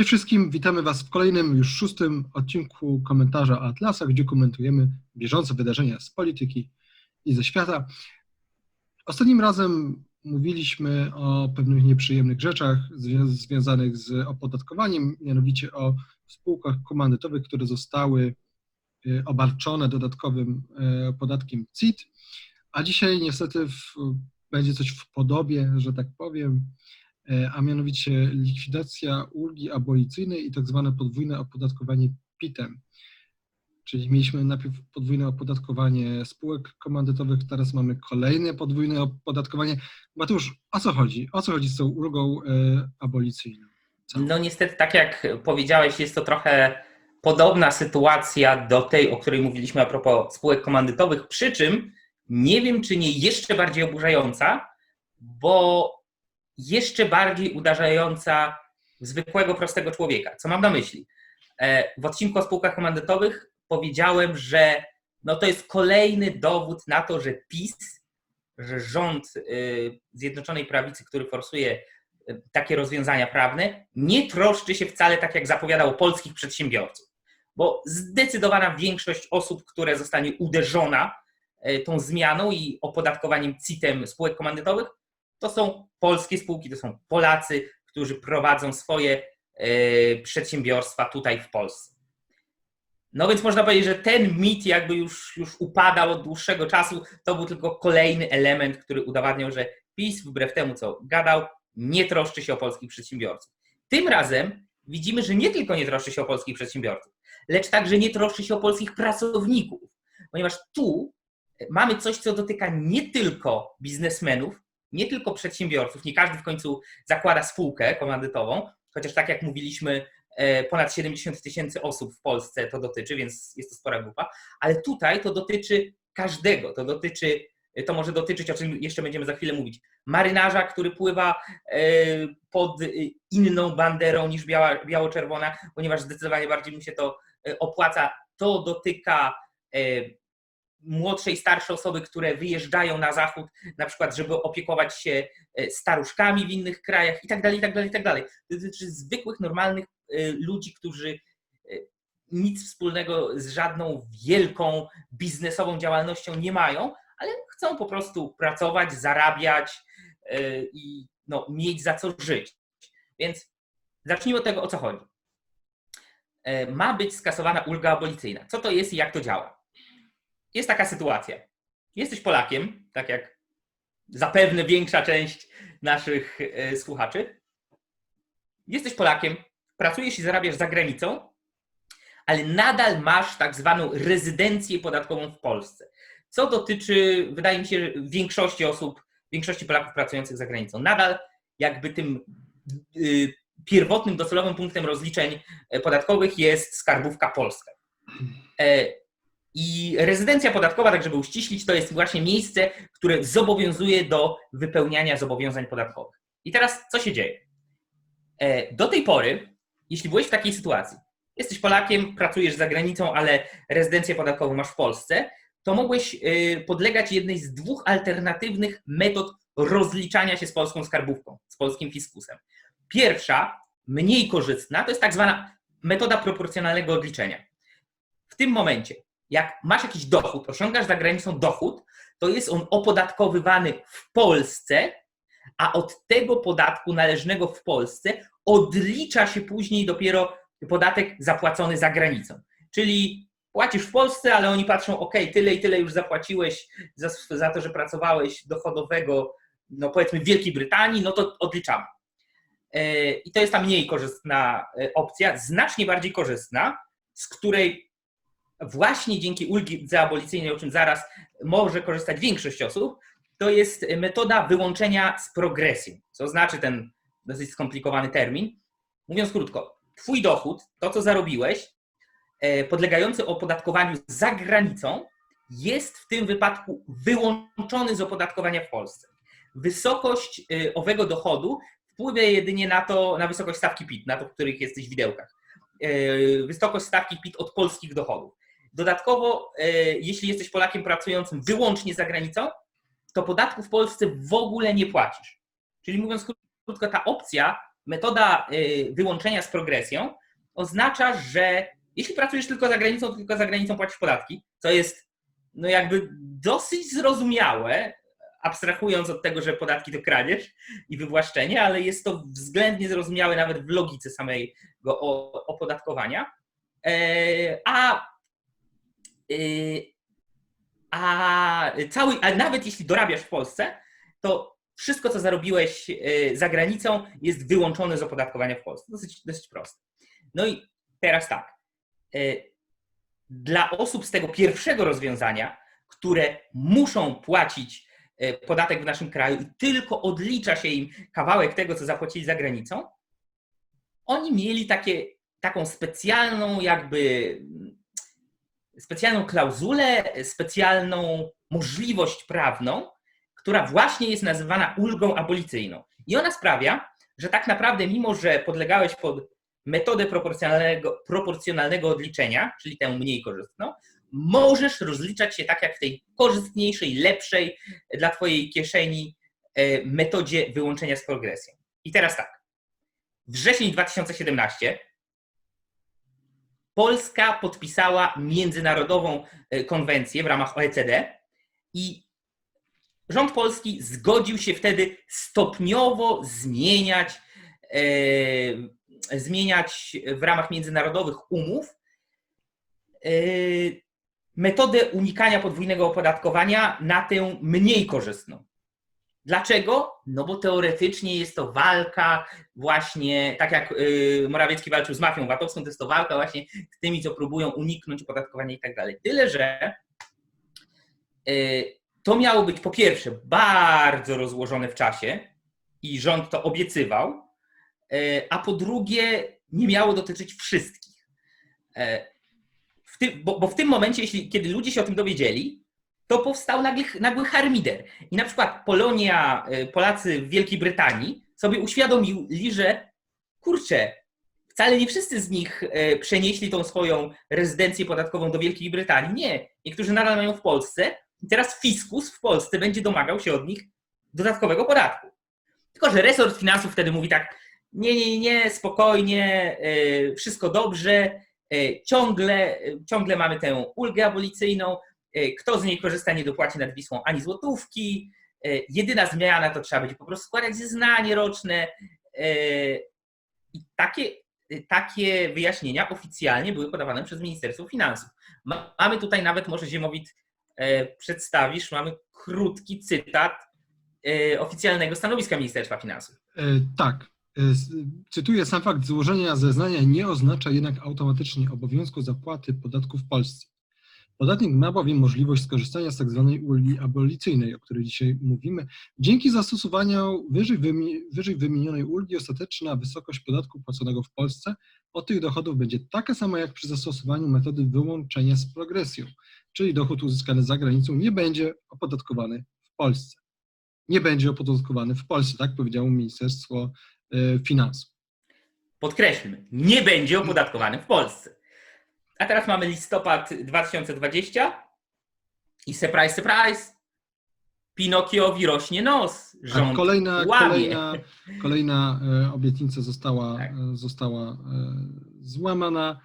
Cześć wszystkim, witamy Was w kolejnym, już szóstym odcinku komentarza Atlasa, gdzie komentujemy bieżące wydarzenia z polityki i ze świata. Ostatnim razem mówiliśmy o pewnych nieprzyjemnych rzeczach związanych z opodatkowaniem, mianowicie o spółkach komandytowych, które zostały y, obarczone dodatkowym y, podatkiem CIT, a dzisiaj niestety w, będzie coś w podobie, że tak powiem, a mianowicie likwidacja ulgi abolicyjnej i tak zwane podwójne opodatkowanie PIT-em. Czyli mieliśmy najpierw podwójne opodatkowanie spółek komandytowych, teraz mamy kolejne podwójne opodatkowanie. Mateusz, o co chodzi? O co chodzi z tą ulgą e, abolicyjną? Co? No niestety, tak jak powiedziałeś, jest to trochę podobna sytuacja do tej, o której mówiliśmy a propos spółek komandytowych, przy czym nie wiem, czy nie jeszcze bardziej oburzająca, bo jeszcze bardziej uderzająca w zwykłego, prostego człowieka. Co mam na myśli? E, w odcinku o spółkach komandytowych powiedziałem, że no to jest kolejny dowód na to, że PiS, że rząd y, Zjednoczonej Prawicy, który forsuje y, takie rozwiązania prawne, nie troszczy się wcale tak, jak zapowiadał polskich przedsiębiorców. Bo zdecydowana większość osób, które zostanie uderzona y, tą zmianą i opodatkowaniem CIT-em spółek komandytowych, to są polskie spółki, to są Polacy, którzy prowadzą swoje e, przedsiębiorstwa tutaj w Polsce. No więc można powiedzieć, że ten mit jakby już, już upadał od dłuższego czasu. To był tylko kolejny element, który udowadniał, że PiS, wbrew temu co gadał, nie troszczy się o polskich przedsiębiorców. Tym razem widzimy, że nie tylko nie troszczy się o polskich przedsiębiorców, lecz także nie troszczy się o polskich pracowników, ponieważ tu mamy coś, co dotyka nie tylko biznesmenów, nie tylko przedsiębiorców, nie każdy w końcu zakłada spółkę komandytową, chociaż tak jak mówiliśmy, e, ponad 70 tysięcy osób w Polsce to dotyczy, więc jest to spora grupa, ale tutaj to dotyczy każdego, to dotyczy, to może dotyczyć, o czym jeszcze będziemy za chwilę mówić, marynarza, który pływa e, pod inną banderą niż biała, biało-czerwona, ponieważ zdecydowanie bardziej mu się to e, opłaca. To dotyka młodsze i starsze osoby, które wyjeżdżają na zachód, na przykład, żeby opiekować się e, staruszkami w innych krajach i tak dalej, i tak dalej, i tak dalej. To dotyczy zwykłych, normalnych e, ludzi, którzy e, nic wspólnego z żadną wielką biznesową działalnością nie mają, ale chcą po prostu pracować, zarabiać i no, mieć za co żyć. Więc zacznijmy od tego, o co chodzi. Ma być skasowana ulga abolicyjna. Co to jest i jak to działa? Jest taka sytuacja. Jesteś Polakiem, tak jak zapewne większa część naszych e, słuchaczy. Jesteś Polakiem, pracujesz i zarabiasz za granicą, ale nadal masz tak zwaną rezydencję podatkową w Polsce. Co dotyczy, wydaje mi się, większości osób, większości Polaków pracujących za granicą. Nadal jakby tym y, pierwotnym, docelowym punktem rozliczeń e, podatkowych jest skarbówka polska. I rezydencja podatkowa, tak żeby uściślić, to jest właśnie miejsce, które zobowiązuje do wypełniania zobowiązań podatkowych. I teraz co się dzieje? E, do tej pory, jeśli byłeś w takiej sytuacji, jesteś Polakiem, pracujesz za granicą, ale rezydencję podatkową masz w Polsce, to mogłeś e, podlegać jednej z dwóch alternatywnych metod rozliczania się z polską skarbówką, z polskim fiskusem. Pierwsza, mniej korzystna, to jest tak zwana metoda proporcjonalnego odliczenia. W tym momencie jak masz jakiś dochód, osiągasz za granicą dochód, to jest on opodatkowywany w Polsce, a od tego podatku należnego w Polsce odlicza się później dopiero podatek zapłacony za granicą. Czyli płacisz w Polsce, ale oni patrzą, ok, tyle i tyle już zapłaciłeś za, za to, że pracowałeś dochodowego, no powiedzmy w Wielkiej Brytanii, no to odliczamy. E, I to jest ta mniej korzystna e, opcja, znacznie bardziej korzystna, z której właśnie dzięki ulgi abolicyjnej, o czym zaraz może korzystać większość osób, to jest metoda wyłączenia z progresją. Co znaczy ten dosyć skomplikowany termin? Mówiąc krótko, Twój dochód, to co zarobiłeś, e, podlegający opodatkowaniu za granicą, jest w tym wypadku wyłączony z opodatkowania w Polsce. Wysokość e, owego dochodu wpływa jedynie na to, na wysokość stawki PIT, na to, w których jesteś widełkach. E, wysokość stawki PIT od polskich dochodów. Dodatkowo, e, jeśli jesteś Polakiem pracującym wyłącznie za granicą, to podatku w Polsce w ogóle nie płacisz. Czyli mówiąc krótko, ta opcja metoda y, wyłączenia z progresją oznacza, że jeśli pracujesz tylko za granicą, to tylko za granicą płacisz podatki, co jest no jakby dosyć zrozumiałe, abstrahując od tego, że podatki to kradzież i wywłaszczenie, ale jest to względnie zrozumiałe nawet w logice samego opodatkowania. E, A, a, cały, a nawet jeśli dorabiasz w Polsce, to wszystko, co zarobiłeś y, za granicą, jest wyłączone z opodatkowania w Polsce. Dosyć, dosyć proste. No i teraz tak. Y, Dla osób z tego pierwszego rozwiązania, które muszą płacić y, podatek w naszym kraju i tylko odlicza się im kawałek tego, co zapłacili za granicą, oni mieli takie, taką specjalną jakby specjalną klauzulę, specjalną możliwość prawną, która właśnie jest nazywana ulgą abolicyjną. I ona sprawia, że tak naprawdę, mimo że podlegałeś pod metodę proporcjonalnego, proporcjonalnego odliczenia, czyli tę mniej korzystną, możesz rozliczać się tak jak w tej korzystniejszej, lepszej dla Twojej kieszeni e, metodzie wyłączenia z progresją. I teraz tak. Wrzesień 2017 Polska podpisała międzynarodową e, konwencję w ramach OECD i rząd polski zgodził się wtedy stopniowo zmieniać, e, zmieniać w ramach międzynarodowych umów e, metodę unikania podwójnego opodatkowania na tę mniej korzystną. Dlaczego? No bo teoretycznie jest to walka właśnie, tak jak y, Morawiecki walczył z mafią VAT-owską, to jest to walka właśnie z tymi, co próbują uniknąć opodatkowania i tak dalej. Tyle, że y, to miało być po pierwsze bardzo rozłożone w czasie i rząd to obiecywał, y, a po drugie nie miało dotyczyć wszystkich. W tym, bo, bo w tym momencie, jeśli, kiedy ludzie się o tym dowiedzieli, to powstał nagły, nagły harmider. I na przykład Polonia, y, Polacy w Wielkiej Brytanii sobie uświadomili, że kurczę, wcale nie wszyscy z nich y, przenieśli tą swoją rezydencję podatkową do Wielkiej Brytanii. Nie, niektórzy nadal mają w Polsce i teraz fiskus w Polsce będzie domagał się od nich dodatkowego podatku. Tylko, że resort finansów wtedy mówi tak, nie, nie, nie, spokojnie, y, wszystko dobrze, ciągle, ciągle mamy tę ulgę abolicyjną, kto z niej korzysta, nie dopłaci nad Wisłą ani złotówki. Jedyna zmiana to trzeba będzie po prostu składać zeznanie roczne. I takie, takie wyjaśnienia oficjalnie były podawane przez Ministerstwo Finansów. Mamy tutaj nawet, może Ziemowit przedstawisz, mamy krótki cytat oficjalnego stanowiska Ministerstwa Finansów. Tak. Cytuję, sam fakt złożenia zeznania nie oznacza jednak automatycznie obowiązku zapłaty podatku w Polsce. Podatnik ma bowiem możliwość skorzystania z tzw. Tak ulgi abolicyjnej, o której dzisiaj mówimy. Dzięki zastosowaniu wyżej, wyżej wymienionej ulgi ostateczna wysokość podatku płaconego w Polsce od tych dochodów będzie taka sama jak przy zastosowaniu metody wyłączenia z progresją, czyli dochód uzyskany za granicą nie będzie opodatkowany w Polsce. Nie będzie opodatkowany w Polsce, tak powiedziało Ministerstwo e, Finansów. Podkreślmy, nie będzie opodatkowany w Polsce. A teraz mamy listopad 2020 i surprise, surprise, Pinokiowi rośnie nos. Rząd kolejna, łamie. kolejna, kolejna e, obietnica została, Tak. e, została e, złamana.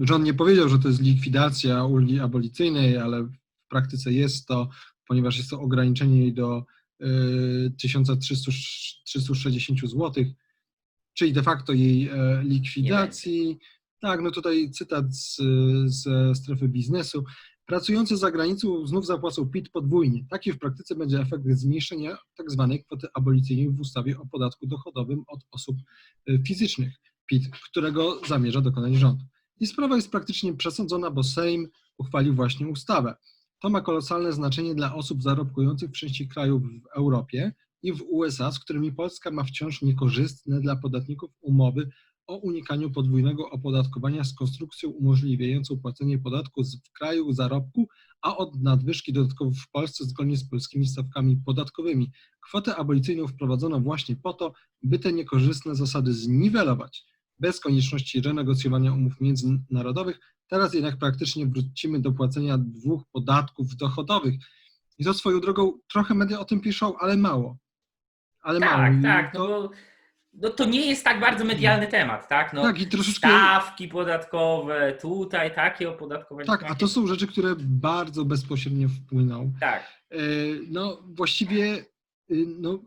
Rząd nie powiedział, że to jest likwidacja ulgi abolicyjnej, ale w praktyce jest to, ponieważ jest to ograniczenie jej do 1360 zł, czyli de facto jej likwidacji. Tak, no tutaj cytat z, ze strefy biznesu. Pracujący za granicą znów zapłacą PIT podwójnie. Taki w praktyce będzie efekt zmniejszenia tzw. kwoty abolicyjnej w ustawie o podatku dochodowym od osób y, fizycznych, PIT, którego zamierza dokonać rząd. I sprawa jest praktycznie przesądzona, bo Sejm uchwalił właśnie ustawę. To ma kolosalne znaczenie dla osób zarobkujących w części krajów w Europie i w USA, z którymi Polska ma wciąż niekorzystne dla podatników umowy o unikaniu podwójnego opodatkowania z konstrukcją umożliwiającą płacenie podatku w kraju zarobku, a od nadwyżki dodatkowo w Polsce zgodnie z polskimi stawkami podatkowymi. Kwotę abolicyjną wprowadzono właśnie po to, by te niekorzystne zasady zniwelować, bez konieczności renegocjowania umów międzynarodowych. Teraz jednak praktycznie wrócimy do płacenia dwóch podatków dochodowych. I to swoją drogą trochę media o tym piszą, ale mało. Ale Tak, mało. Tak. to- No bo no to nie jest tak bardzo medialny temat, tak? No, tak, i troszeczkę. Stawki podatkowe, tutaj takie opodatkowanie. Tak, a to są rzeczy, które bardzo bezpośrednio wpłyną. Tak. E, No właściwie, y, no,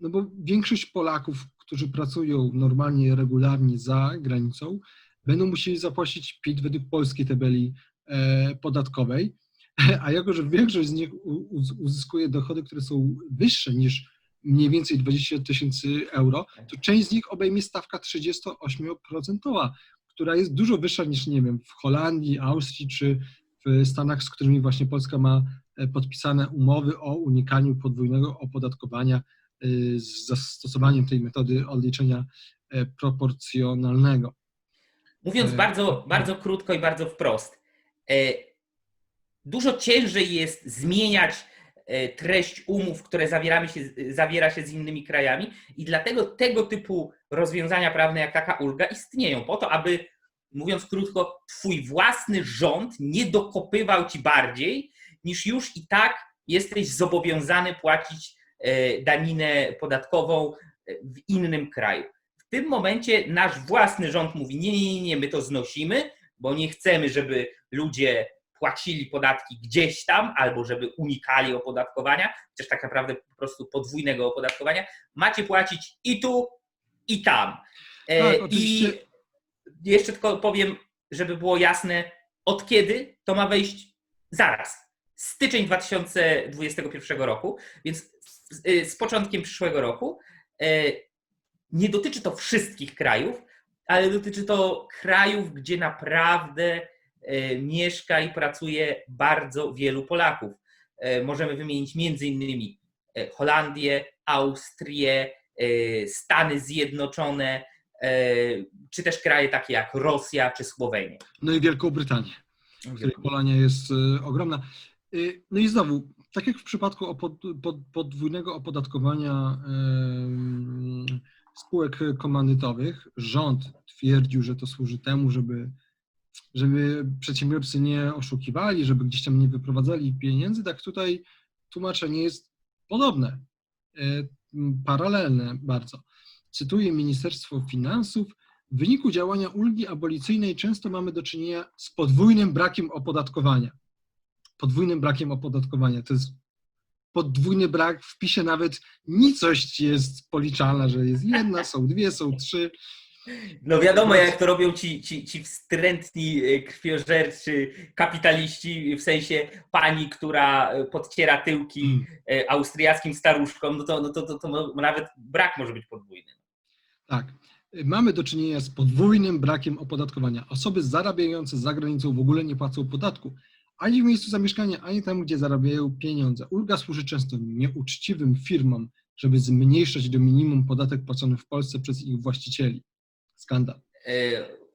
no bo większość Polaków, którzy pracują normalnie, regularnie za granicą, będą musieli zapłacić PIT według polskiej tabeli e, podatkowej, a jako, że większość z nich uzyskuje dochody, które są wyższe niż mniej więcej 20 tysięcy euro, to część z nich obejmie stawka 38%, która jest dużo wyższa niż, nie wiem, w Holandii, Austrii czy w Stanach, z którymi właśnie Polska ma e, podpisane umowy o unikaniu podwójnego opodatkowania y, z zastosowaniem tej metody odliczenia e, proporcjonalnego. Mówiąc E, bardzo, tak. bardzo krótko i bardzo wprost, e, dużo ciężej jest zmieniać e, treść umów, które zawieramy się, zawiera się z innymi krajami i dlatego tego typu rozwiązania prawne jak taka ulga istnieją po to, aby, mówiąc krótko, twój własny rząd nie dokopywał ci bardziej, niż już i tak jesteś zobowiązany płacić e, daninę podatkową e, w innym kraju. W tym momencie nasz własny rząd mówi: nie, nie, nie, my to znosimy, bo nie chcemy, żeby ludzie płacili podatki gdzieś tam, albo żeby unikali opodatkowania, chociaż tak naprawdę po prostu podwójnego opodatkowania. Macie płacić i tu, i tam. E, Tak, I jeszcze tylko powiem, żeby było jasne, od kiedy to ma wejść zaraz. Styczeń 2021 roku, więc z, y, z początkiem przyszłego roku. E, Nie dotyczy to wszystkich krajów, ale dotyczy to krajów, gdzie naprawdę mieszka i pracuje bardzo wielu Polaków. E, Możemy wymienić między innymi e, Holandię, Austrię, e, Stany Zjednoczone, e, czy też kraje takie jak Rosja czy Słowenia. No i Wielką Brytanię, w której Polonia jest ogromna. No i znowu, tak jak w przypadku podwójnego opodatkowania spółek komandytowych, rząd twierdził, że to służy temu, żeby, żeby przedsiębiorcy nie oszukiwali, żeby gdzieś tam nie wyprowadzali pieniędzy, tak tutaj tłumaczenie jest podobne, y, paralelne bardzo. Cytuję Ministerstwo Finansów, w wyniku działania ulgi abolicyjnej często mamy do czynienia z podwójnym brakiem opodatkowania. Podwójnym brakiem opodatkowania. To jest podwójny brak w wpisie nawet nicość jest policzalna, że jest jedna, są dwie, są trzy. No wiadomo, jak to robią ci, ci, ci wstrętni e, krwiożerczy kapitaliści, w sensie pani, która e, podciera tyłki e, austriackim staruszkom, no to, no to, to, to nawet brak może być podwójny. Tak. Mamy do czynienia z podwójnym brakiem opodatkowania. Osoby zarabiające za granicą w ogóle nie płacą podatku ani w miejscu zamieszkania, ani tam, gdzie zarabiają pieniądze. Ulga służy często nieuczciwym firmom, żeby zmniejszać do minimum podatek płacony w Polsce przez ich właścicieli. Skandal. E,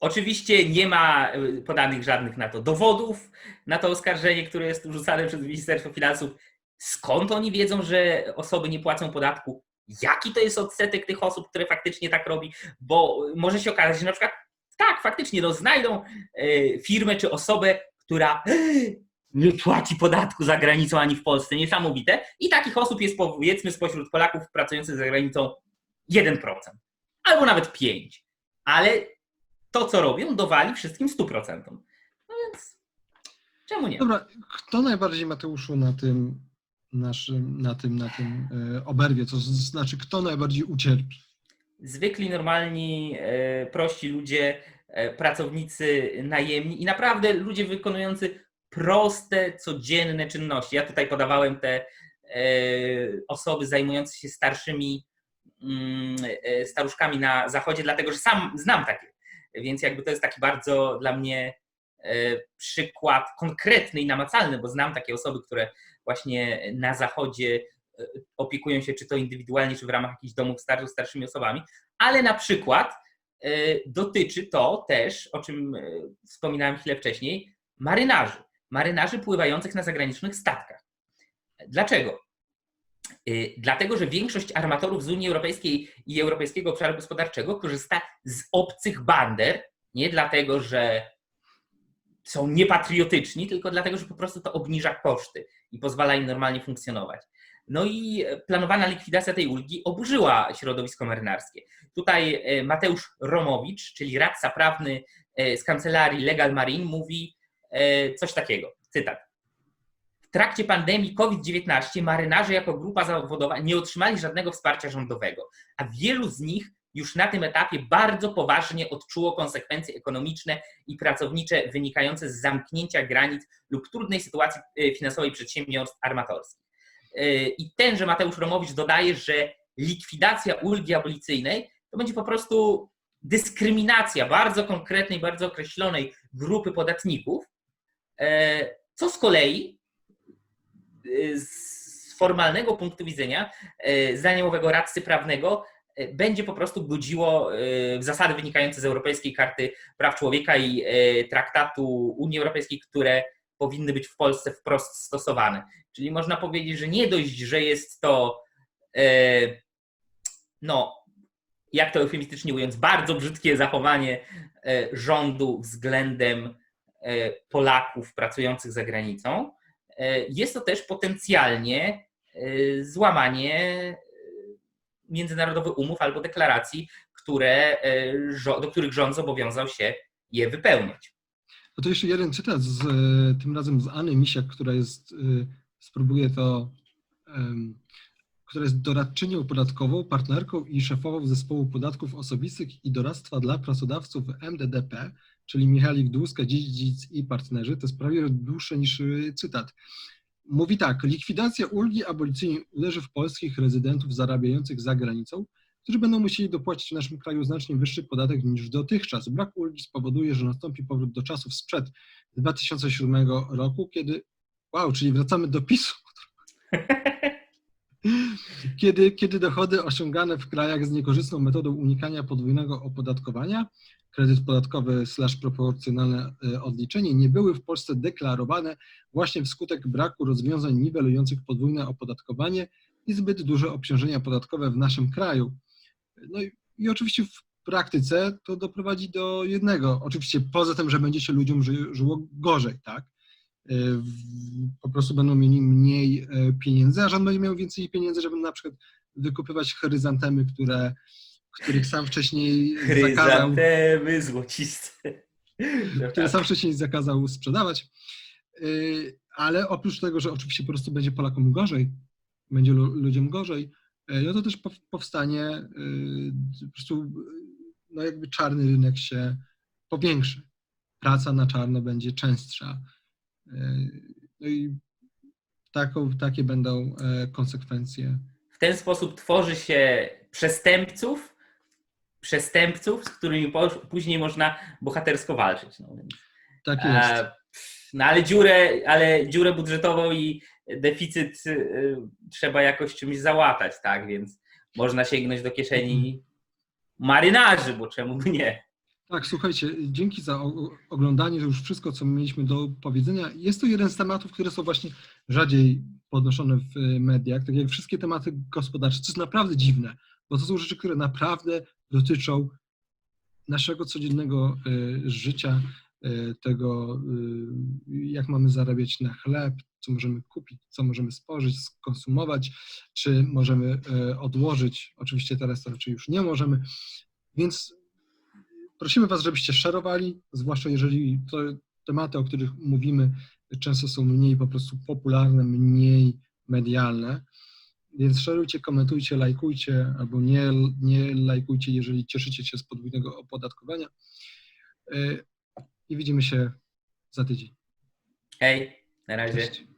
Oczywiście nie ma e, podanych żadnych na to dowodów, na to oskarżenie, które jest rzucane przez Ministerstwo Finansów. Skąd oni wiedzą, że osoby nie płacą podatku? Jaki to jest odsetek tych osób, które faktycznie tak robi? Bo może się okazać, że na przykład tak, faktycznie no, znajdą e, firmę czy osobę, która nie płaci podatku za granicą ani w Polsce. Niesamowite. I takich osób jest powiedzmy spośród Polaków pracujących za granicą 1%, albo nawet 5%. Ale to, co robią, dowali wszystkim 100%. No więc czemu nie? Dobra, kto najbardziej Mateuszu na tym naszym, na tym, na tym e, oberwie, to znaczy kto najbardziej ucierpi? Zwykli, normalni, e, prości ludzie, e, pracownicy najemni i naprawdę ludzie wykonujący proste, codzienne czynności. Ja tutaj podawałem te osoby zajmujące się starszymi staruszkami na zachodzie, dlatego że sam znam takie. Więc jakby to jest taki bardzo dla mnie e, przykład konkretny i namacalny, bo znam takie osoby, które właśnie na zachodzie e, opiekują się czy to indywidualnie, czy w ramach jakichś domów starszych starszymi osobami, ale na przykład e, dotyczy to też, o czym e, wspominałem chwilę wcześniej, marynarzy. Marynarzy pływających na zagranicznych statkach. Dlaczego? Y, Dlatego, że większość armatorów z Unii Europejskiej i Europejskiego Obszaru Gospodarczego korzysta z obcych bander, nie dlatego, że są niepatriotyczni, tylko dlatego, że po prostu to obniża koszty i pozwala im normalnie funkcjonować. No i planowana likwidacja tej ulgi oburzyła środowisko marynarskie. Tutaj e, Mateusz Romowicz, czyli radca prawny e, z kancelarii Legal Marine, mówi e, coś takiego, cytat. Trakcie pandemii COVID-19 marynarze jako grupa zawodowa nie otrzymali żadnego wsparcia rządowego, a wielu z nich już na tym etapie bardzo poważnie odczuło konsekwencje ekonomiczne i pracownicze wynikające z zamknięcia granic lub trudnej sytuacji e, finansowej przedsiębiorstw armatorskich. E, I tenże Mateusz Romowicz dodaje, że likwidacja ulgi abolicyjnej to będzie po prostu dyskryminacja bardzo konkretnej, bardzo określonej grupy podatników, e, co z kolei z formalnego punktu widzenia, zdaniem owego radcy prawnego, będzie po prostu godziło w zasady wynikające z Europejskiej Karty Praw Człowieka i Traktatu Unii Europejskiej, które powinny być w Polsce wprost stosowane. Czyli można powiedzieć, że nie dość, że jest to, no, jak to eufemistycznie mówiąc, bardzo brzydkie zachowanie rządu względem Polaków pracujących za granicą, jest to też potencjalnie złamanie międzynarodowych umów albo deklaracji, które, do których rząd zobowiązał się je wypełniać. To jeszcze jeden cytat, z, tym razem z Anny Misiak, która jest, spróbuję to, która jest doradczynią podatkową, partnerką i szefową zespołu podatków osobistych i doradztwa dla pracodawców MDDP, czyli Michalik Dłuska, Dziedzic i partnerzy. To jest prawie dłuższe niż cytat. Mówi tak, likwidacja ulgi abolicyjnej uderzy w polskich rezydentów zarabiających za granicą, którzy będą musieli dopłacić w naszym kraju znacznie wyższy podatek niż dotychczas. Brak ulgi spowoduje, że nastąpi powrót do czasów sprzed 2007 roku, kiedy, wow, czyli wracamy do PiSu. Kiedy, kiedy dochody osiągane w krajach z niekorzystną metodą unikania podwójnego opodatkowania, kredyt podatkowy slash proporcjonalne odliczenie, nie były w Polsce deklarowane właśnie wskutek braku rozwiązań niwelujących podwójne opodatkowanie i zbyt duże obciążenia podatkowe w naszym kraju. No i, i oczywiście w praktyce to doprowadzi do jednego, oczywiście poza tym, że będzie się ludziom ży, żyło gorzej, tak? Po prostu będą mieli mniej pieniędzy, a rząd będzie miał więcej pieniędzy, żeby na przykład wykupywać chryzantemy, które, których sam wcześniej zakazał. Chryzantemy złociste. Które sam wcześniej zakazał sprzedawać. Ale oprócz tego, że oczywiście po prostu będzie Polakom gorzej, będzie ludziom gorzej, no to też powstanie po prostu, no jakby czarny rynek się powiększy. Praca na czarno będzie częstsza. No i taką, takie będą konsekwencje. W ten sposób tworzy się przestępców, przestępców, z którymi później można bohatersko walczyć. No, więc, tak jest. No ale dziurę, ale dziurę budżetową i deficyt trzeba jakoś czymś załatać, tak? Więc można sięgnąć do kieszeni marynarzy, bo czemu by nie? Tak, słuchajcie, dzięki za oglądanie, to już wszystko, co mieliśmy do powiedzenia. Jest to jeden z tematów, które są właśnie rzadziej podnoszone w mediach, tak jak wszystkie tematy gospodarcze, co jest naprawdę dziwne, bo to są rzeczy, które naprawdę dotyczą naszego codziennego życia, tego, jak mamy zarabiać na chleb, co możemy kupić, co możemy spożyć, skonsumować, czy możemy odłożyć. Oczywiście teraz to raczej już nie możemy, więc prosimy Was, żebyście szerowali, zwłaszcza jeżeli to tematy, o których mówimy, często są mniej po prostu popularne, mniej medialne. Więc szerujcie, komentujcie, lajkujcie albo nie, nie lajkujcie, jeżeli cieszycie się z podwójnego opodatkowania. I widzimy się za tydzień. Hej, na razie. Cześć.